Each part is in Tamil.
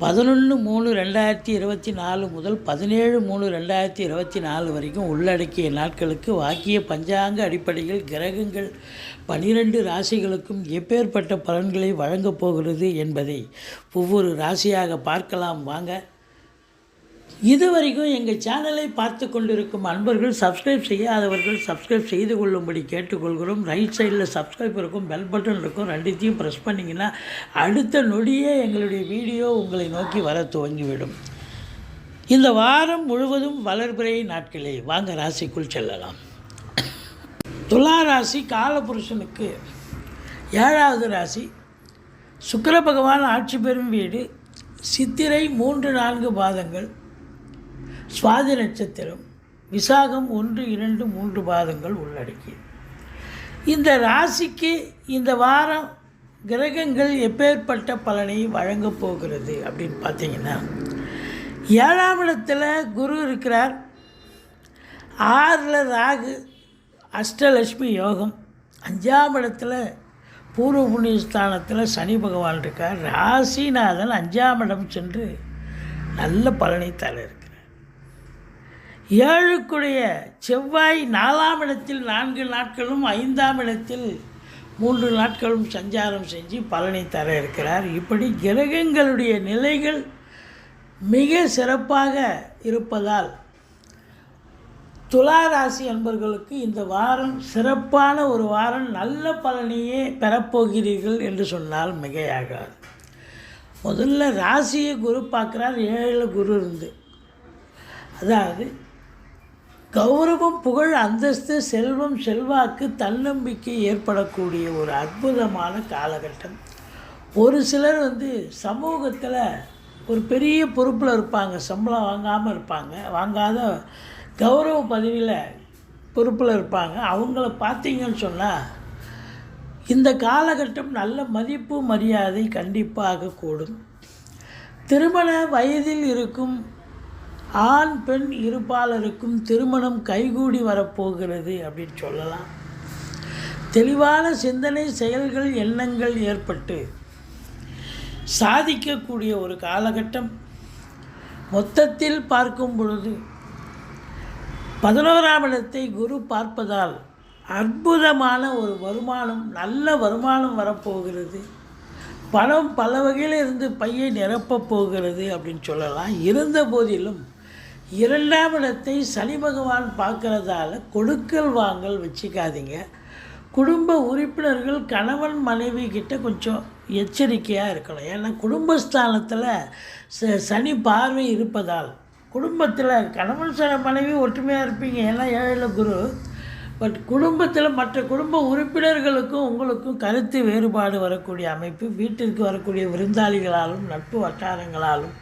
பதினொன்று மூணு ரெண்டாயிரத்தி இருபத்தி நாலு முதல் பதினேழு மூணு ரெண்டாயிரத்தி இருபத்தி நாலு வரைக்கும் உள்ளடக்கிய நாட்களுக்கு வாக்கிய பஞ்சாங்க அடிப்படையில் கிரகங்கள் பனிரெண்டு ராசிகளுக்கும் எப்பேற்பட்ட பலன்களை வழங்கப் போகிறது என்பதை ஒவ்வொரு ராசியாக பார்க்கலாம். வாங்க இதுவரைக்கும் எங்கள் சேனலை பார்த்து கொண்டிருக்கும் அன்பர்கள் சப்ஸ்கிரைப் செய்யாதவர்கள் சப்ஸ்கிரைப் செய்து கொள்ளும்படி கேட்டுக்கொள்கிறோம். ரைட் சைடில் சப்ஸ்கிரைப் இருக்கும் பெல் பட்டன் இருக்கும் ரெண்டுத்தையும் ப்ரெஸ் பண்ணிங்கன்னா அடுத்த நொடியே எங்களுடைய வீடியோ உங்களை நோக்கி வர துவங்கிவிடும். இந்த வாரம் முழுவதும் வளர்பிறை நாட்களே. வாங்க ராசிக்குள் செல்லலாம். துலா ராசி காலபுருஷனுக்கு ஏழாவது ராசி. சுக்கர பகவான் ஆட்சி பெறும் வீடு. சித்திரை மூன்று நான்கு பாதங்கள். சுவாதி நட்சத்திரம் விசாகம் ஒன்று இரண்டு மூன்று பாதங்கள் உள்ளடக்கியது. இந்த ராசிக்கு இந்த வாரம் கிரகங்கள் எப்பேற்பட்ட பலனை வழங்கப் போகிறது அப்படின்னு பார்த்தீங்கன்னா ஏழாம் இடத்துல குரு இருக்கிறார். ஆறில் ராகு அஷ்டலட்சுமி யோகம். அஞ்சாம் இடத்துல பூர்வ புண்ணிய ஸ்தானத்தில் சனி பகவான் இருக்கார். ராசிநாதன் அஞ்சாம் இடம் சென்று நல்ல பலனை தர இருக்கு. ஏழுக்குடைய செவ்வாய் நாலாம் இடத்தில் நான்கு நாட்களும் ஐந்தாம் இடத்தில் மூன்று நாட்களும் சஞ்சாரம் செஞ்சு பலனை தர இருக்கிறார். இப்படி கிரகங்களுடைய நிலைகள் மிக சிறப்பாக இருப்பதால் துலா ராசி அன்பர்களுக்கு இந்த வாரம் சிறப்பான ஒரு வாரம் நல்ல பலனையே பெறப்போகிறீர்கள் என்று சொன்னால் மிகையாகாது. முதல்ல ராசியை குரு பார்க்குறார் ஏழில் குரு இருந்து. அதாவது கௌரவம் புகழ் அந்தஸ்து செல்வம் செல்வாக்கு தன்னம்பிக்கை ஏற்படக்கூடிய ஒரு அற்புதமான காலகட்டம். ஒரு சிலர் வந்து சமூகத்தில் ஒரு பெரிய பொறுப்பில் இருப்பாங்க சம்பளம் வாங்காமல் இருப்பாங்க வாங்காத கௌரவ பதவியில் பொறுப்பில் இருப்பாங்க. அவங்கள பார்த்தீங்கன்னு சொன்னால் இந்த காலகட்டம் நல்ல மதிப்பு மரியாதை கண்டிப்பாக கூடும். திருமண வயதில் இருக்கும் ஆண் பெண் இருப்பாளருக்கும் திருமணம் கைகூடி வரப்போகிறது அப்படின்னு சொல்லலாம். தெளிவான சிந்தனை செயல்கள் எண்ணங்கள் ஏற்பட்டு சாதிக்கக்கூடிய ஒரு காலகட்டம். மொத்தத்தில் பார்க்கும் பொழுது பதினோராம் இடத்தை குரு பார்ப்பதால் அற்புதமான ஒரு வருமானம் நல்ல வருமானம் வரப்போகிறது. பணம் பல வகையில் இருந்து பையை நிரப்பப் போகிறது அப்படின்னு சொல்லலாம். இருந்த போதிலும் இரண்டாம் இடத்தை சனி பகவான் பார்க்கறதால கொடுக்கல் வாங்கல் வச்சுக்காதீங்க. குடும்ப உறுப்பினர்கள் கணவன் மனைவி கிட்ட கொஞ்சம் எச்சரிக்கையாக இருக்கணும். ஏன்னா குடும்பஸ்தானத்தில் ச சனி பார்வை இருப்பதால் குடும்பத்தில் கணவன் ச மனைவி ஒற்றுமையாக இருப்பீங்க. ஏன்னா ஏழு குரு. பட் குடும்பத்தில் மற்ற குடும்ப உறுப்பினர்களுக்கும் உங்களுக்கும் கருத்து வேறுபாடு வரக்கூடிய அமைப்பு வீட்டிற்கு வரக்கூடிய விருந்தாளிகளாலும் நட்பு வட்டாரங்களாலும்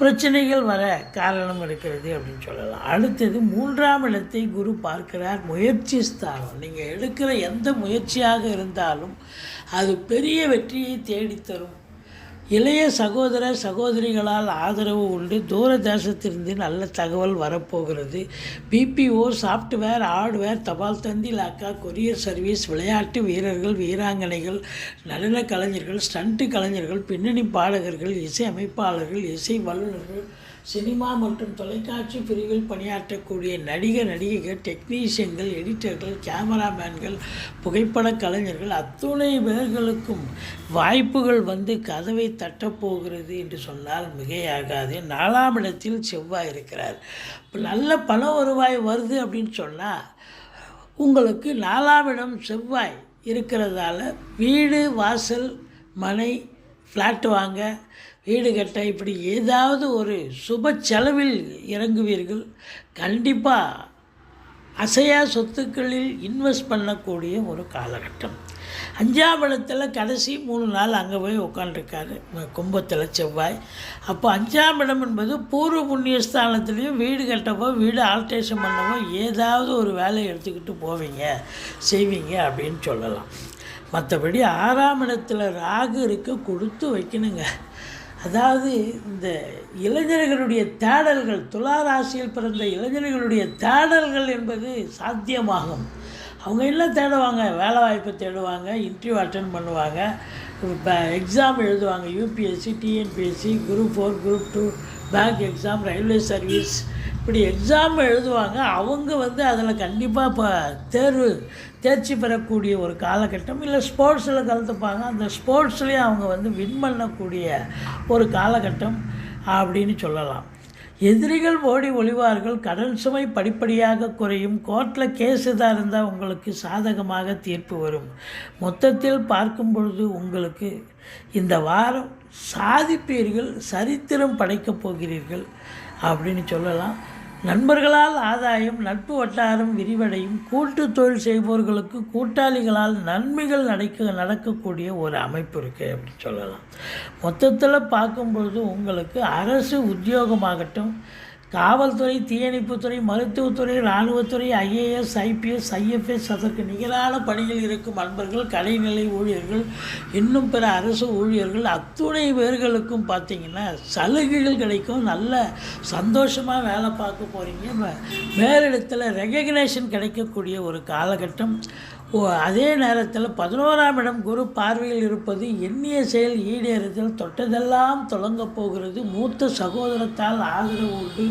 பிரச்சனைகள் வர காரணம் இருக்கிறது அப்படின்னு சொல்லலாம். அடுத்தது மூன்றாம் இடத்தை குரு பார்க்கிறார் முயற்சி ஸ்தானம் நீங்கள் எடுக்கிற எந்த முயற்சியாக இருந்தாலும் அது பெரிய வெற்றியை தேடித்தரும். இளைய சகோதர சகோதரிகளால் ஆதரவு உண்டு. தூர தேசத்திலிருந்து நல்ல தகவல் வரப்போகிறது. பிபிஓ சாஃப்ட்வேர் ஹார்ட்வேர் தபால் தந்தி லாக்கா கொரியர் சர்வீஸ் விளையாட்டு வீரர்கள் வீராங்கனைகள் நடன கலைஞர்கள் ஸ்டண்ட்டு கலைஞர்கள் பின்னணி பாடகர்கள் இசை அமைப்பாளர்கள் இசை வல்லுநர்கள் சினிமா மற்றும் தொலைக்காட்சி பிரிவில் பணியாற்றக்கூடிய நடிகர் நடிகைகள் டெக்னீஷியன்கள் எடிட்டர்கள் கேமராமேன்கள் புகைப்பட கலைஞர்கள் அத்துணை பேர்களுக்கும் வாய்ப்புகள் வந்து கதவை தட்டப்போகிறது என்று சொன்னால் மிகையாகாது. நாலாம் இடத்தில் செவ்வாய் இருக்கிறார். இப்போ நல்ல பண வருவாய் வருது அப்படின்னு சொன்னால் உங்களுக்கு நாலாம் இடம் செவ்வாய் இருக்கிறதால வீடு வாசல் மனை ஃப்ளாட் வாங்க வீடு கட்ட இப்படி ஏதாவது ஒரு சுப செலவில் இறங்குவீர்கள். கண்டிப்பாக அசையா சொத்துக்களில் இன்வெஸ்ட் பண்ணக்கூடிய ஒரு காலகட்டம். அஞ்சாம் இடத்துல கடைசி மூணு நாள் அங்கே போய் உட்காந்துருக்காரு கும்பத்தில் செவ்வாய். அப்போ அஞ்சாம் இடம் என்பது பூர்வ புண்ணியஸ்தானத்துலேயும் வீடு கட்டவோ வீடு ஆல்ட்ரேஷன் பண்ணவோ ஏதாவது ஒரு வேலையை எடுத்துக்கிட்டு போவீங்க செய்வீங்க அப்படின்னு சொல்லலாம். மற்றபடி ஆறாம் இடத்துல ராகு இருக்க கொடுத்து வைக்கணுங்க. அதாவது இந்த இளைஞர்களுடைய தேடல்கள் துளாராசியில் பிறந்த இளைஞர்களுடைய தேடல்கள் என்பது சாத்தியமாகும். அவங்க எல்லாம் தேடுவாங்க? வேலை வாய்ப்பு தேடுவாங்க இன்டர்வியூ அட்டன் பண்ணுவாங்க இப்போ எக்ஸாம் எழுதுவாங்க UPSC TNPSC group four group two bank exam railway service இப்படி எக்ஸாம் எழுதுவாங்க அவங்க வந்து அதில் கண்டிப்பாக இப்போ தேர்வு தேர்ச்சி பெறக்கூடிய ஒரு காலகட்டம். இல்லை ஸ்போர்ட்ஸில் கலந்துப்பாங்க. அந்த ஸ்போர்ட்ஸ்லேயும் அவங்க வந்து வின் பண்ணக்கூடிய ஒரு காலகட்டம் அப்படின்னு சொல்லலாம். எதிரிகள் ஓடி ஒளிவார்கள் கடன் சுமை படிப்படியாக குறையும். கோர்ட்டில் கேஸ் எதாக இருந்தால் உங்களுக்கு சாதகமாக தீர்ப்பு வரும். மொத்தத்தில் பார்க்கும் பொழுது உங்களுக்கு இந்த வாரம் சாதிப்பீர்கள் சரித்திரம் படைக்கப் போகிறீர்கள் அப்படின்னு சொல்லலாம். நண்பர்களால் ஆதாயம் நட்பு வட்டாரம் விரிவடையும் கூட்டு தொழில் செய்பவர்களுக்கு கூட்டாளிகளால் நன்மைகள் நடக்க நடக்கக்கூடிய ஒரு அமைப்பு இருக்குது அப்படின்னு சொல்லலாம். மொத்தத்தில் பார்க்கும்பொழுது உங்களுக்கு அரசு உத்தியோகமாகட்டும் காவல்துறை தீயணைப்புத்துறை மருத்துவத்துறை இராணுவத்துறை ஐஏஎஸ் ஐபிஎஸ் ஐஎஃப்எஸ் அதற்கு நிகரான பணியில் இருக்கும் அன்பர்கள் கடைநிலை ஊழியர்கள் இன்னும் பிற அரசு ஊழியர்கள் அத்துணை பேர்களுக்கும் பார்த்திங்கன்னா சலுகைகள் கிடைக்கும். நல்ல சந்தோஷமாக வேலை பார்க்க போகிறீங்க மேலிடத்தில் ரெகக்னேஷன் கிடைக்கக்கூடிய ஒரு காலகட்டம். அதே நேரத்தில் பதினோராம் இடம் குரு பார்வையில் இருப்பது எண்ணிய செயல் ஈடேறுதல் தொட்டதெல்லாம் தொடங்கப் போகிறது மூத்த சகோதரத்தால் ஆதரவு உண்டு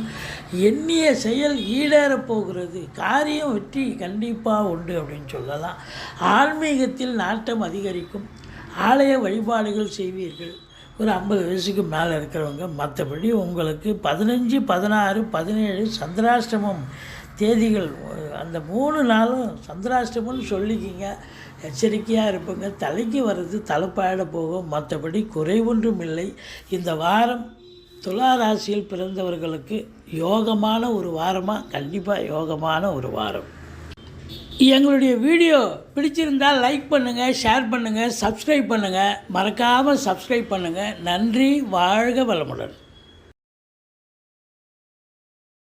எண்ணிய செயல் ஈடேறப் போகிறது காரியம் வெற்றி கண்டிப்பாக உண்டு அப்படின்னு சொல்லலாம். ஆன்மீகத்தில் நாட்டம் அதிகரிக்கும் ஆலய வழிபாடுகள் செய்வீர்கள். ஒரு ஐம்பது வயசுக்கு மேலே இருக்கிறவங்க மற்றபடி உங்களுக்கு பதினஞ்சு பதினாறு பதினேழு சந்திராஷ்டமம் தேதிகள் அந்த மூணு நாளும் சந்திராஷ்டமம்னு சொல்லிக்கிங்க. எச்சரிக்கையாக இருப்பங்க. தலைக்கு வர்றது தலைப்பாயிட போகும். மற்றபடி குறைவொன்றும் இல்லை. இந்த வாரம் துலா ராசியில் பிறந்தவர்களுக்கு யோகமான ஒரு வாரமாக கண்டிப்பாக யோகமான ஒரு வாரம். எங்களுடைய வீடியோ பிடிச்சிருந்தால் லைக் பண்ணுங்கள் ஷேர் பண்ணுங்கள் சப்ஸ்கிரைப் பண்ணுங்கள் மறக்காமல் சப்ஸ்கிரைப் பண்ணுங்கள் நன்றி வாழ்க வளமுடன்.